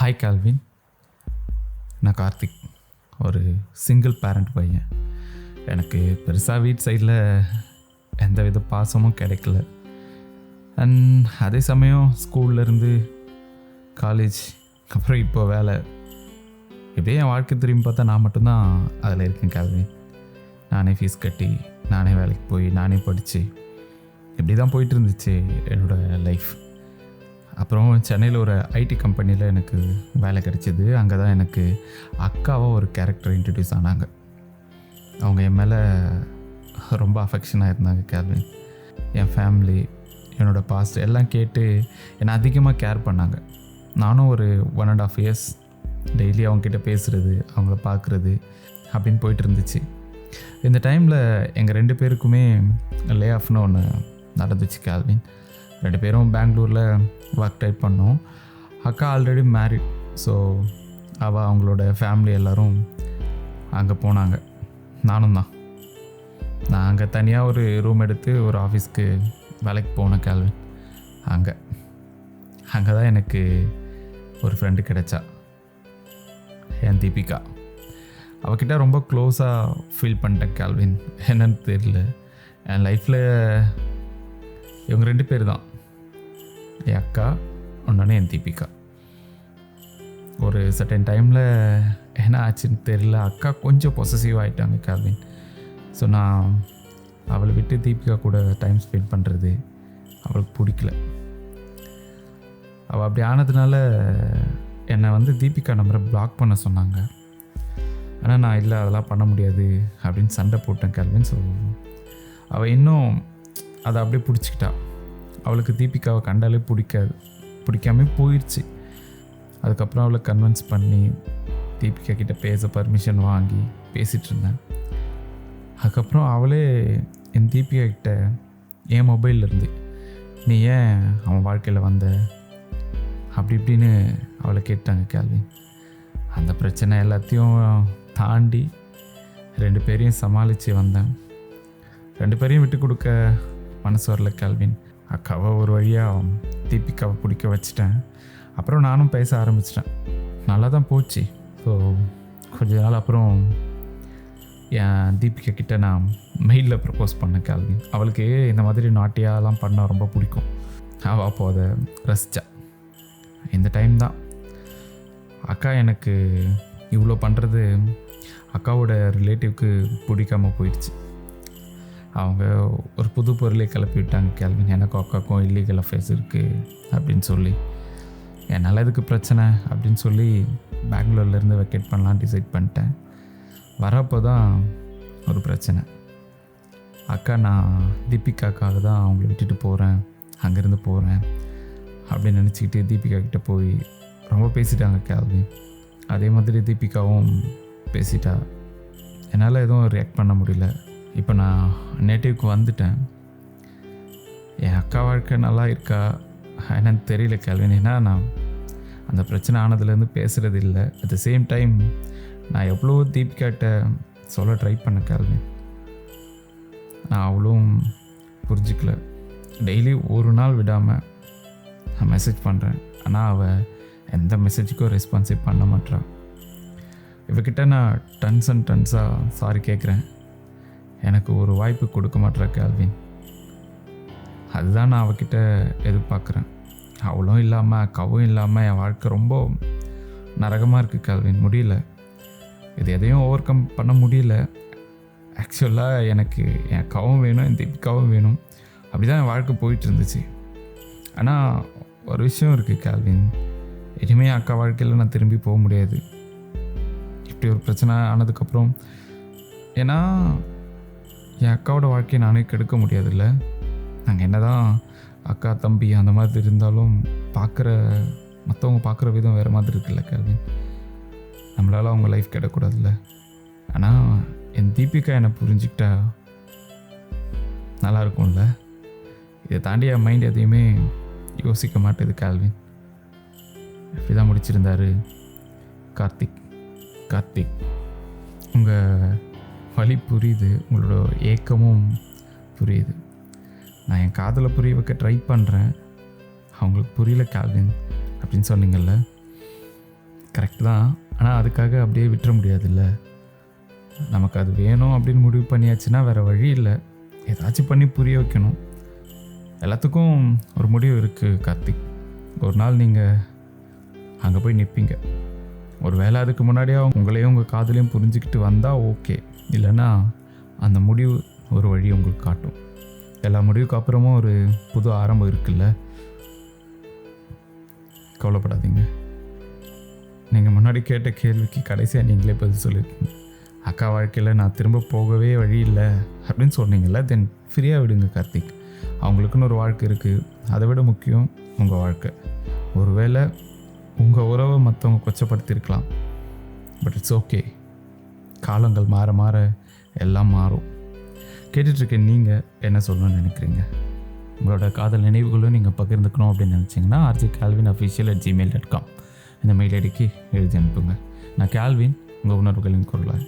Hi Calvin நான் கார்த்திக். ஒரு single parent பையன். எனக்கு பெருசாக வீட் சைடில் எந்த வித பாசமும் கிடைக்கல. அண்ட் அதே சமயம் ஸ்கூல்லேருந்து காலேஜ் அப்புறம் இப்போ வேலை. இப்படியே என் வாழ்க்கை திரும்பி பார்த்தா நான் மட்டும்தான் அதில் இருக்கேன் கால்வின் நானே ஃபீஸ் கட்டி நானே வேலைக்கு போய் நானே படித்து இப்படி தான் போயிட்டு இருந்துச்சு என்னோடய லைஃப் அப்புறம் சென்னையில் ஒரு ஐடி கம்பெனியில் எனக்கு வேலை கிடைச்சிது. அங்கே தான் எனக்கு அக்காவாக ஒரு கேரக்டர் இன்ட்ரடியூஸ் ஆனாங்க. அவங்க என் மேலே ரொம்ப அஃபெக்ஷனாக இருந்தாங்க கேள்வின் என் ஃபேமிலி என்னோடய பாஸ்ட் எல்லாம் கேட்டு என்னை அதிகமாக கேர் பண்ணாங்க. நானும் ஒரு one and half years daily அவங்கக்கிட்ட பேசுகிறது அவங்கள பார்க்குறது அப்படின்னு போயிட்டு இருந்துச்சு. இந்த டைமில் எங்கள் ரெண்டு பேருக்குமே லே ஆஃப்னு ஒன்று நடந்துச்சு கேல்வின் ரெண்டு பேரும் பெங்களூரில் ஒர்க் டைப் பண்ணோம். அக்கா ஆல்ரெடி மேரிட் ஸோ அவள் அவங்களோட ஃபேமிலி எல்லோரும் அங்கே போனாங்க. நானும் தான். நான் அங்கே தனியாக ஒரு ரூம் எடுத்து ஒரு ஆஃபீஸ்க்கு வேலைக்கு போனேன் கேள்வின் அங்கே. அங்கே தான் எனக்கு ஒரு ஃப்ரெண்டு கிடைச்சா. என் தீபிகா. அவகிட்ட ரொம்ப க்ளோஸாக ஃபீல் பண்ணிட்டேன் கேல்வின் என்னன்னு தெரியல. என் லைஃப்பில் இவங்க ரெண்டு பேர் தான். என் அக்கா ஒன்று என் தீபிகா. ஒரு சர்டன் டைமில் என்ன ஆச்சுன்னு தெரியல. அக்கா கொஞ்சம் பொசசிவ் ஆகிட்டாங்க கேல்வின் ஸோ நான் அவளை விட்டு தீபிகா கூட டைம் ஸ்பெண்ட் பண்ணுறது அவளுக்கு பிடிக்கல. அவள் அப்படி ஆனதுனால என்னை வந்து தீபிகா நம்பரை பிளாக் பண்ண சொன்னாங்க. ஆனால் நான் இல்லை அதெல்லாம் பண்ண முடியாது அப்படின்னு சண்டை போட்டேன் கேள்வின் ஸோ அவள் இன்னும் அதை அப்படியே பிடிச்சிக்கிட்டா. அவளுக்கு தீபிகாவை கண்டாலே பிடிக்காது. பிடிக்காம போயிடுச்சு அதுக்கப்புறம் அவளை கன்வின்ஸ் பண்ணி தீபிகா கிட்ட பேச பர்மிஷன் வாங்கி பேசிகிட்டு இருந்தேன். அதுக்கப்புறம் அவளே என் தீபிகா கிட்ட என் மொபைலில் இருந்து? நீ ஏன் அவன் வாழ்க்கையில் வந்த? அப்படி இப்படின்னு அவளை கேட்டாங்க கேள்வி. அந்த பிரச்சனை எல்லாத்தையும் தாண்டி ரெண்டு பேரையும் சமாளித்து வந்தேன். ரெண்டு பேரையும் விட்டு கொடுக்க மனசு வரல கேள்வின் அக்காவை ஒரு வழியாக தீபிகாவை பிடிக்க வச்சிட்டேன். அப்புறம் நானும் பேச ஆரம்பிச்சிட்டேன். நல்லா தான் போச்சு. ஸோ கொஞ்ச நாள் அப்புறம் என் தீபிகா கிட்ட நான் மெயிலில் ப்ரப்போஸ் பண்ணேன் கேள்வி. அவளுக்கு இந்த மாதிரி நாட்டியாலாம் பண்ண ரொம்ப பிடிக்கும். அவள் அப்போ அதை ரசித்தா இந்த டைம் தான். அக்கா எனக்கு இவ்வளோ பண்ணுறது அக்காவோட ரிலேட்டிவ்க்கு பிடிக்காம போயிடுச்சு. அவங்க ஒரு புது பொருளை கிளப்பி விட்டாங்க கேள்வின் எனக்கு அக்காக்கும் இல்லீகல் அஃபேர்ஸ் இருக்குது அப்படின்னு சொல்லி. என்னால் இதுக்கு பிரச்சனை அப்படின்னு சொல்லி பெங்களூர்லேருந்து வெக்கேட் பண்ணலாம் டிசைட் பண்ணிட்டேன். வரப்போ தான் ஒரு பிரச்சனை. அக்கா நான் தீபிகாக்காக தான் அவங்கள விட்டுட்டு போகிறேன் அங்கேருந்து போகிறேன் அப்படின்னு நினச்சிக்கிட்டு தீபிகா கிட்டே போய் ரொம்ப பேசிட்டாங்க கேள்வி. அதே மாதிரி தீபிகாவும் பேசிட்டா. என்னால் எதுவும் ரியாக்ட் பண்ண முடியல. இப்போ நான் நேட்டிவ்க்கு வந்துட்டேன். என் அக்கா வாழ்க்கை நல்லா இருக்கா? என்னன்னு தெரியல கேள்வின் ஏன்னா நான் அந்த பிரச்சனை ஆனதுலேருந்து பேசுகிறது இல்லை. அட் த சேம் டைம் நான் எவ்வளோ தீபிகாட்ட சொல்ல ட்ரை பண்ண கேள்வி நான் அவ்வளோ புரிஞ்சிக்கல. டெய்லி ஒரு நாள் விடாமல் நான் மெசேஜ் பண்ணுறேன் ஆனால் அவள் எந்த மெசேஜுக்கும் ரெஸ்பான்ஸே பண்ண மாட்டான் இவகிட்ட நான் டன்ஸ் அண்ட் டன்ஸாக சாரி கேட்குறேன் எனக்கு ஒரு வாய்ப்பு கொடுக்க மாட்டேற கேள்வின் அதுதான் நான் அவகிட்ட எதிர்பார்க்குறேன். அவளும் இல்லாமல் அக்காவும் இல்லாமல் என் வாழ்க்கை ரொம்ப நரகமாக இருக்குது கேள்வின் முடியல. இது எதையும் ஓவர் கம் பண்ண முடியல. ஆக்சுவலாக எனக்கு என் அக்காவும் வேணும் என் தீபிகாவும் வேணும். அப்படி தான் என் வாழ்க்கை போயிட்டு இருந்துச்சு ஆனால் ஒரு விஷயம் இருக்குது கேள்வின் இனிமேல் அக்கா வாழ்க்கையில் நான் திரும்பி போக முடியாது. இப்படி ஒரு பிரச்சனை ஆனதுக்கப்புறம் ஏன்னா என் அக்காவோட வாழ்க்கையை நானே கெடுக்க முடியாதுல்ல. நாங்கள் என்ன தான் அக்கா தம்பி அந்த மாதிரி இருந்தாலும் பார்க்குற மற்றவங்க பார்க்குற விதம் வேறு மாதிரி இருக்குல்ல கேள்வின் நம்மளால் அவங்க லைஃப் கிடக்கூடாதுல்ல. ஆனால் என் தீபிகா என்னை புரிஞ்சுக்கிட்டா நல்லா இருக்கும்ல. இதை தாண்டி என் மைண்ட் எதையுமே யோசிக்க மாட்டேது கேள்வின் இப்படி தான் முடிச்சிருந்தாரு கார்த்திக். கார்த்திக் உங்கள் வழி புரியுது உங்களோட ஏக்கமும் புரியுது. நான் என் காதலை புரிய வைக்க ட்ரை பண்ணுறேன் அவங்களுக்கு புரியல கால்வின் அப்படின்னு சொன்னீங்கல்ல? கரெக்ட் தான். ஆனால் அதுக்காக அப்படியே விட்டுற முடியாதுல்ல? நமக்கு அது வேணும் அப்படின்னு முடிவு பண்ணியாச்சுன்னா வேறு வழி இல்லை. ஏதாச்சும் பண்ணி புரிய வைக்கணும். எல்லாத்துக்கும் ஒரு முடிவு இருக்குது கார்த்திக். ஒரு நாள் நீங்கள் அங்கே போய் நிற்பீங்க ஒரு வேளை அதுக்கு முன்னாடியே உங்களையும் உங்கள் காதலையும் புரிஞ்சுக்கிட்டு வந்தால் ஓகே இல்லைன்னா அந்த முடிவு ஒரு வழி உங்களுக்கு காட்டும். எல்லா முடிவுக்கு அப்புறமும் ஒரு புது ஆரம்பம் இருக்குல்ல? கவலைப்படாதீங்க. நீங்கள் முன்னாடி கேட்ட கேள்விக்கு கடைசியாக நீங்களே பதில் சொல்லியிருக்கீங்க அக்கா வாழ்க்கையில் நான் திரும்ப போகவே வழி இல்லை அப்படின்னு சொன்னீங்கல்ல தென் ஃப்ரீயாக விடுங்க கார்த்திக். அவங்களுக்குன்னு ஒரு வாழ்க்கை இருக்குது அதை விட முக்கியம் உங்கள் வாழ்க்கை. ஒருவேளை உங்கள் உறவை மற்றவங்க கொச்சப்படுத்தியிருக்கலாம். பட் இட்ஸ் ஓகே காலங்கள் மாற மாற எல்லாம் மாறும். கேட்டுட்ருக்க நீங்கள் என்ன சொல்லணும்னு நினைக்கிறீங்க? உங்களோட காதல் நினைவுகளும் நீங்கள் பகிர்ந்துக்கணும் அப்படின்னு நினச்சிங்கன்னா R G Kelvin official at Gmail dot com இந்த மெயில் ஐடிக்கு எழுதி அனுப்புங்க. நான் கேல்வின் உங்கள் உணர்வுகளின் குரலாக